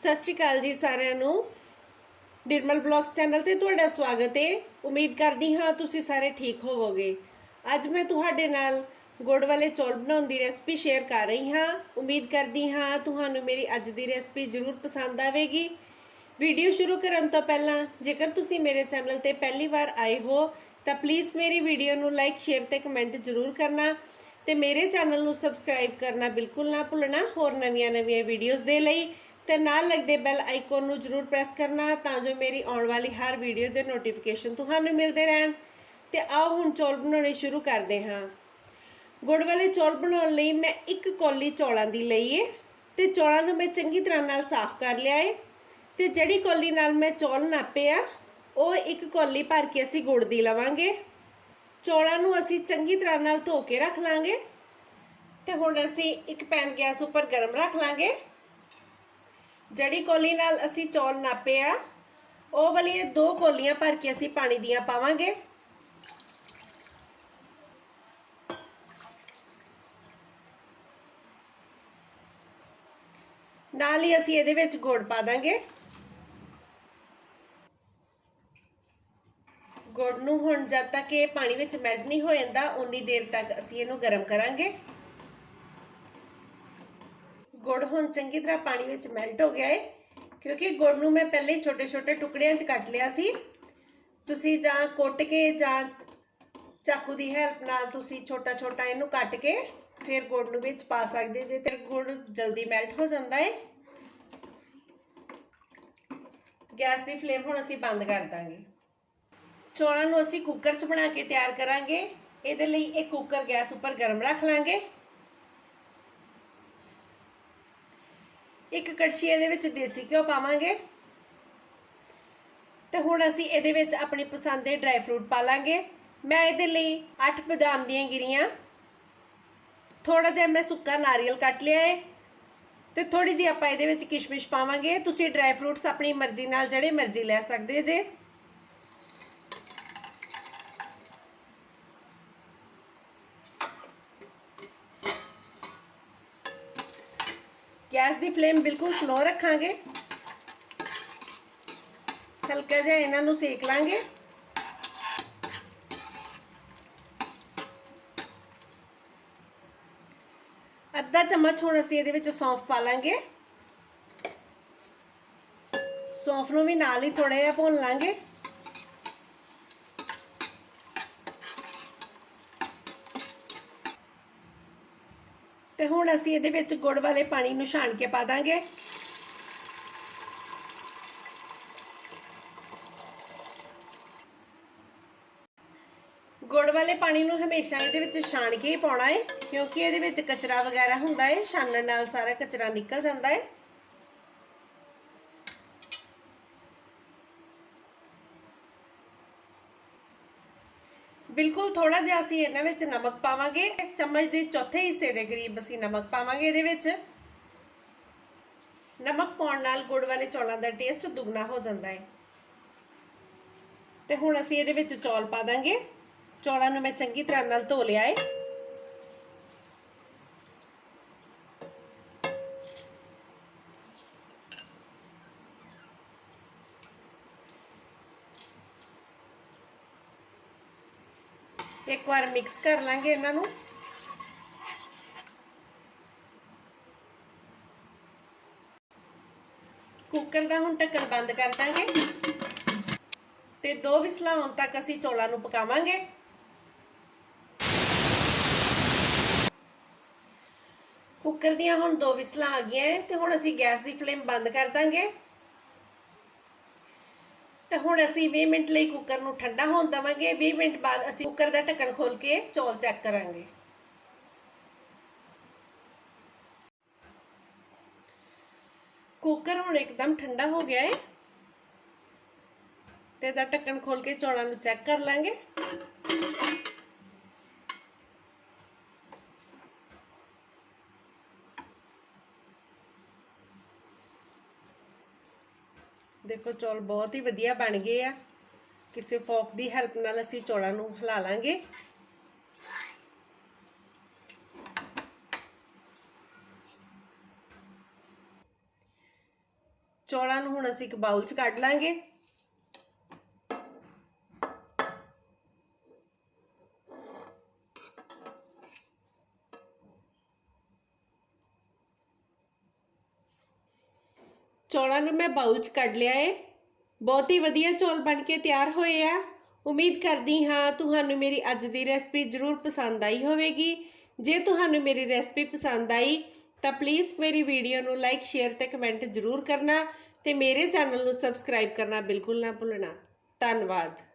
ਸਤਿ ਸ਼੍ਰੀ ਅਕਾਲ ਜੀ ਸਾਰਿਆਂ ਨੂੰ। ਨਿਰਮਲ ਬਲੌਗਸ ਚੈਨਲ ਤੇ ਤੁਹਾਡਾ ਸਵਾਗਤ ਹੈ ਉਮੀਦ ਕਰਦੀ ਹਾਂ ਤੁਸੀਂ ਸਾਰੇ ਠੀਕ ਹੋਵੋਗੇ। ਅੱਜ ਮੈਂ ਤੁਹਾਡੇ ਨਾਲ ਗੁੜ ਵਾਲੇ ਚੌਲ ਬਣਾਉਣ ਦੀ ਰੈਸਪੀ ਸ਼ੇਅਰ ਕਰ ਰਹੀ ਹਾਂ। ਉਮੀਦ ਕਰਦੀ ਹਾਂ ਤੁਹਾਨੂੰ ਮੇਰੀ ਅੱਜ ਦੀ ਰੈਸਪੀ ਜ਼ਰੂਰ ਪਸੰਦ ਆਵੇਗੀ। ਵੀਡੀਓ ਸ਼ੁਰੂ ਕਰਨ ਤੋਂ ਪਹਿਲਾਂ, ਜੇਕਰ ਤੁਸੀਂ ਮੇਰੇ ਚੈਨਲ ਤੇ ਪਹਿਲੀ ਵਾਰ ਆਏ ਹੋ, ਤਾਂ ਪਲੀਜ਼ ਮੇਰੀ ਵੀਡੀਓ ਨੂੰ ਲਾਈਕ, ਸ਼ੇਅਰ ਤੇ ਕਮੈਂਟ ਜ਼ਰੂਰ ਕਰਨਾ ਤੇ ਮੇਰੇ ਚੈਨਲ ਨੂੰ ਸਬਸਕ੍ਰਾਈਬ ਕਰਨਾ ਬਿਲਕੁਲ ਨਾ ਭੁੱਲਣਾ। ਹੋਰ ਨਵੀਆਂ-ਨਵੀਆਂ ਵੀਡੀਓਜ਼ ਦੇ ਲਈ ਤੇ ਨਾਲ ਲੱਗਦੇ ਬੈਲ ਆਈਕਨ ਨੂੰ ਜ਼ਰੂਰ ਪ੍ਰੈਸ ਕਰਨਾ ਤਾਂ ਜੋ ਮੇਰੀ ਆਉਣ ਵਾਲੀ ਹਰ ਵੀਡੀਓ ਦੇ ਨੋਟੀਫਿਕੇਸ਼ਨ ਤੁਹਾਨੂੰ ਮਿਲਦੇ ਰਹਿਣ। ਤੇ ਆਓ ਹੁਣ ਚੌਲ ਬਣਾਉਣੇ ਸ਼ੁਰੂ ਕਰਦੇ ਹਾਂ। ਗੁੜ ਵਾਲੇ ਚੌਲ ਬਣਾਉਣ ਲਈ ਮੈਂ ਇੱਕ ਕੌਲੀ ਚੌਲਾਂ ਦੀ ਲਈ ਏ ਤੇ ਚੌਲਾਂ ਨੂੰ ਮੈਂ ਚੰਗੀ ਤਰ੍ਹਾਂ ਨਾਲ ਸਾਫ਼ ਕਰ ਲਿਆ ਏ ਤੇ ਜਿਹੜੀ ਕੌਲੀ ਨਾਲ ਮੈਂ ਚੌਲ ਨਾਪੇ ਆ, ਉਹ ਇੱਕ ਕੌਲੀ ਭਰ ਕੇ ਅਸੀਂ ਗੁੜ ਦੀ ਲਵਾਂਗੇ। ਚੌਲਾਂ ਨੂੰ ਅਸੀਂ ਚੰਗੀ ਤਰ੍ਹਾਂ ਨਾਲ ਧੋ ਕੇ ਰੱਖ ਲਾਂਗੇ ਤੇ ਹੁਣ ਅਸੀਂ ਇੱਕ ਪੈਨ ਗੈਸ ਉੱਪਰ ਗਰਮ ਰੱਖ ਲਾਂਗੇ। ਜਿਹੜੀ ਕੋਲੀ ਨਾਲ ਅਸੀਂ ਚੌਲ ਨਾਪੇ ਆ, ਉਹ ਵਾਲੀਆਂ ਦੋ ਕੋਲੀਆਂ ਭਰ ਕੇ ਅਸੀਂ ਪਾਣੀ ਦੀਆਂ ਪਾਵਾਂਗੇ। ਨਾਲ ਹੀ ਅਸੀਂ ਇਹਦੇ ਵਿੱਚ ਗੁੜ ਪਾ ਦਾਂਗੇ। ਗੁੜ ਨੂੰ ਹੁਣ ਜਦ ਤੱਕ ਇਹ ਪਾਣੀ ਵਿੱਚ ਮੈਲਟ ਨਹੀਂ ਹੋ ਜਾਂਦਾ, ਉਨੀ ਦੇਰ ਤੱਕ ਅਸੀਂ ਇਹਨੂੰ ਗਰਮ ਕਰਾਂਗੇ। ਗੁੜ ਹੁਣ ਚੰਗੀ ਤਰ੍ਹਾਂ ਪਾਣੀ ਵਿੱਚ ਮੈਲਟ ਹੋ ਗਿਆ ਹੈ ਕਿਉਂਕਿ ਗੁੜ ਨੂੰ ਮੈਂ ਪਹਿਲੇ ਹੀ ਛੋਟੇ-ਛੋਟੇ ਟੁਕੜਿਆਂ 'ਚ ਕੱਟ ਲਿਆ ਸੀ। ਤੁਸੀਂ ਜਾਂ ਕੁੱਟ ਕੇ ਜਾਂ ਚਾਕੂ ਦੀ ਹੈਲਪ ਨਾਲ ਤੁਸੀਂ ਛੋਟਾ-ਛੋਟਾ ਇਹਨੂੰ ਕੱਟ ਕੇ ਫਿਰ ਗੁੜ ਨੂੰ ਵਿੱਚ ਪਾ ਸਕਦੇ ਜੇ ਤੇ ਗੁੜ ਜਲਦੀ ਮੈਲਟ ਹੋ ਜਾਂਦਾ ਹੈ ਗੈਸ ਦੀ ਫਲੇਮ ਹੁਣ ਅਸੀਂ ਬੰਦ ਕਰ ਦਾਂਗੇ। ਚੌਲਾਂ ਨੂੰ ਅਸੀਂ ਕੁੱਕਰ 'ਚ ਬਣਾ ਕੇ ਤਿਆਰ ਕਰਾਂਗੇ। ਇਹਦੇ ਲਈ ਇਹ ਕੁੱਕਰ ਗੈਸ ਉੱਪਰ ਗਰਮ ਰੱਖ ਲਾਂਗੇ। ਇੱਕ ਕੜਛੀ ਇਹਦੇ ਵਿੱਚ ਦੇਸੀ ਘਿਓ ਪਾਵਾਂਗੇ। ਤੇ ਹੁਣ ਅਸੀਂ ਇਹਦੇ ਵਿੱਚ ਆਪਣੀ ਪਸੰਦ ਦੇ ਡਰਾਈ ਫਰੂਟ ਪਾ ਲਾਂਗੇ। ਮੈਂ ਇਹਦੇ ਲਈ 8 ਬਦਾਮ ਦੀਆਂ ਗਿਰੀਆਂ। ਥੋੜਾ ਜਿਹਾ ਮੈਂ ਸੁੱਕਾ ਨਾਰੀਅਲ ਕੱਟ ਲਿਆ ਹੈ ਤੇ ਥੋੜੀ ਜਿਹੀ ਆਪਾਂ ਇਹਦੇ ਵਿੱਚ ਕਿਸ਼ਮਿਸ਼ ਪਾਵਾਂਗੇ। ਤੁਸੀਂ ਡਰਾਈ ਫਰੂਟਸ ਆਪਣੀ ਮਰਜ਼ੀ ਨਾਲ, ਜਿਹੜੇ ਮਰਜ਼ੀ ਲੈ ਸਕਦੇ ਜੇ। ਗੈਸ ਦੀ ਫਲੇਮ ਬਿਲਕੁਲ ਸਲੋ ਰੱਖਾਂਗੇ। ਹਲਕਾ ਜਿਹਾ ਇਹਨਾਂ ਨੂੰ ਸੇਕ ਲਾਂਗੇ। ਅੱਧਾ ਚਮਚ ਹੁਣ ਅਸੀਂ ਇਹਦੇ ਵਿੱਚ ਸੌਂਫ ਪਾ ਲਾਂਗੇ। ਸੌਂਫ ਨੂੰ ਵੀ ਨਾਲ ਹੀ ਥੋੜਾ ਜਿਹਾ ਭੁੰਨ ਲਾਂਗੇ। ਤੇ ਹੁਣ ਅਸੀਂ ਇਹਦੇ ਵਿੱਚ ਗੁੜ ਵਾਲੇ ਪਾਣੀ ਨੂੰ ਛਾਣ ਕੇ ਪਾ ਦਾਂਗੇ। ਗੁੜ ਵਾਲੇ ਪਾਣੀ ਨੂੰ ਹਮੇਸ਼ਾ ਇਹਦੇ ਵਿੱਚ ਛਾਣ ਕੇ ਹੀ ਪਾਉਣਾ ਹੈ ਕਿਉਂਕਿ ਇਹਦੇ ਵਿੱਚ ਕਚਰਾ ਵਗੈਰਾ ਹੁੰਦਾ ਹੈ ਛਾਣਨ ਨਾਲ ਸਾਰਾ ਕਚਰਾ ਨਿਕਲ ਜਾਂਦਾ ਹੈ ਬਿਲਕੁਲ ਥੋੜਾ ਜਿਹਾ ਅਸੀਂ ਇਹਨਾਂ ਵਿੱਚ ਨਮਕ ਪਾਵਾਂਗੇ। ਚਮਚ ਦੇ ਚੌਥੇ ਹਿੱਸੇ ਦੇ ਕਰੀਬ ਅਸੀਂ ਨਮਕ ਪਾਵਾਂਗੇ ਇਹਦੇ ਵਿੱਚ। ਨਮਕ ਪਾਉਣ ਨਾਲ ਗੁੜ ਵਾਲੇ ਚੌਲਾਂ ਦਾ ਟੇਸਟ ਦੁੱਗਣਾ ਹੋ ਜਾਂਦਾ ਹੈ। ਤੇ ਹੁਣ ਅਸੀਂ ਇਹਦੇ ਵਿੱਚ ਚੌਲ ਪਾ ਦਾਂਗੇ। ਚੌਲਾਂ ਨੂੰ ਮੈਂ ਚੰਗੀ ਤਰ੍ਹਾਂ ਨਾਲ ਧੋ ਲਿਆ ਹੈ। ਇੱਕ ਵਾਰ ਮਿਕਸ ਕਰ ਲਾਂਗੇ ਇਹਨਾਂ ਨੂੰ। ਕੁੱਕਰ ਦਾ ਹੁਣ ਢੱਕਣ ਬੰਦ ਕਰ ਦਾਂਗੇ। ਤੇ ਦੋ ਵਿਸਲਾਂ ਆਉਣ ਤੱਕ ਅਸੀਂ ਚੌਲਾਂ ਨੂੰ ਪਕਾਵਾਂਗੇ। ਕੁੱਕਰ ਦੀਆਂ ਹੁਣ ਦੋ ਵਿਸਲਾਂ ਆ ਗਈਆਂ ਤੇ ਹੁਣ ਅਸੀਂ ਗੈਸ ਦੀ ਫਲੇਮ ਬੰਦ ਕਰ ਦਾਂਗੇ। ਤੇ ਹੁਣ ਅਸੀਂ 20 ਮਿੰਟ ਲਈ ਕੁੱਕਰ ਨੂੰ ਠੰਡਾ ਹੋਣ ਦਵਾਂਗੇ। 20 ਮਿੰਟ ਬਾਅਦ ਅਸੀਂ ਕੁੱਕਰ ਦਾ ਢੱਕਣ ਖੋਲ ਕੇ ਚੌਲ ਚੈੱਕ ਕਰਾਂਗੇ। ਕੁੱਕਰ ਹੁਣ ਇੱਕਦਮ ਠੰਡਾ ਹੋ ਗਿਆ ਹੈ ਤੇ ਦਾ ਢੱਕਣ ਖੋਲ ਕੇ ਚੌਲਾਂ ਨੂੰ ਚੈੱਕ ਕਰ ਲਾਂਗੇ। ਦੇਖੋ, ਚੌਲ ਬਹੁਤ ਹੀ ਵਧੀਆ ਬਣ ਗਏ ਆ। ਕਿਸੇ ਫੋਕ ਦੀ ਹੈਲਪ ਨਾਲ ਅਸੀਂ ਚੌਲਾਂ ਨੂੰ ਹਿਲਾ ਲਾਂਗੇ। ਚੌਲਾਂ ਨੂੰ ਹੁਣ ਅਸੀਂ ਇੱਕ ਬਾਉਲ 'ਚ ਕੱਢ ਲਾਂਗੇ। ਚੌਲਾਂ ਨੂੰ ਮੈਂ ਬਾਉਲ 'ਚ ਕੱਢ ਲਿਆ ਏ। ਬਹੁਤ ਹੀ ਵਧੀਆ ਚੌਲ ਬਣ ਕੇ ਤਿਆਰ ਹੋਏ ਆ। ਉਮੀਦ ਕਰਦੀ ਹਾਂ ਤੁਹਾਨੂੰ ਮੇਰੀ ਅੱਜ ਦੀ ਰੈਸਪੀ ਜ਼ਰੂਰ ਪਸੰਦ ਆਈ ਹੋਵੇਗੀ। ਜੇ ਤੁਹਾਨੂੰ ਮੇਰੀ ਰੈਸਪੀ ਪਸੰਦ ਆਈ, ਤਾਂ ਪਲੀਜ਼ ਮੇਰੀ ਵੀਡੀਓ ਨੂੰ ਲਾਈਕ ਸ਼ੇਅਰ ਤੇ ਕਮੈਂਟ ਜ਼ਰੂਰ ਕਰਨਾ ਤੇ ਮੇਰੇ ਚੈਨਲ ਨੂੰ ਸਬਸਕ੍ਰਾਈਬ ਕਰਨਾ ਬਿਲਕੁਲ ਨਾ ਭੁੱਲਣਾ। ਧੰਨਵਾਦ।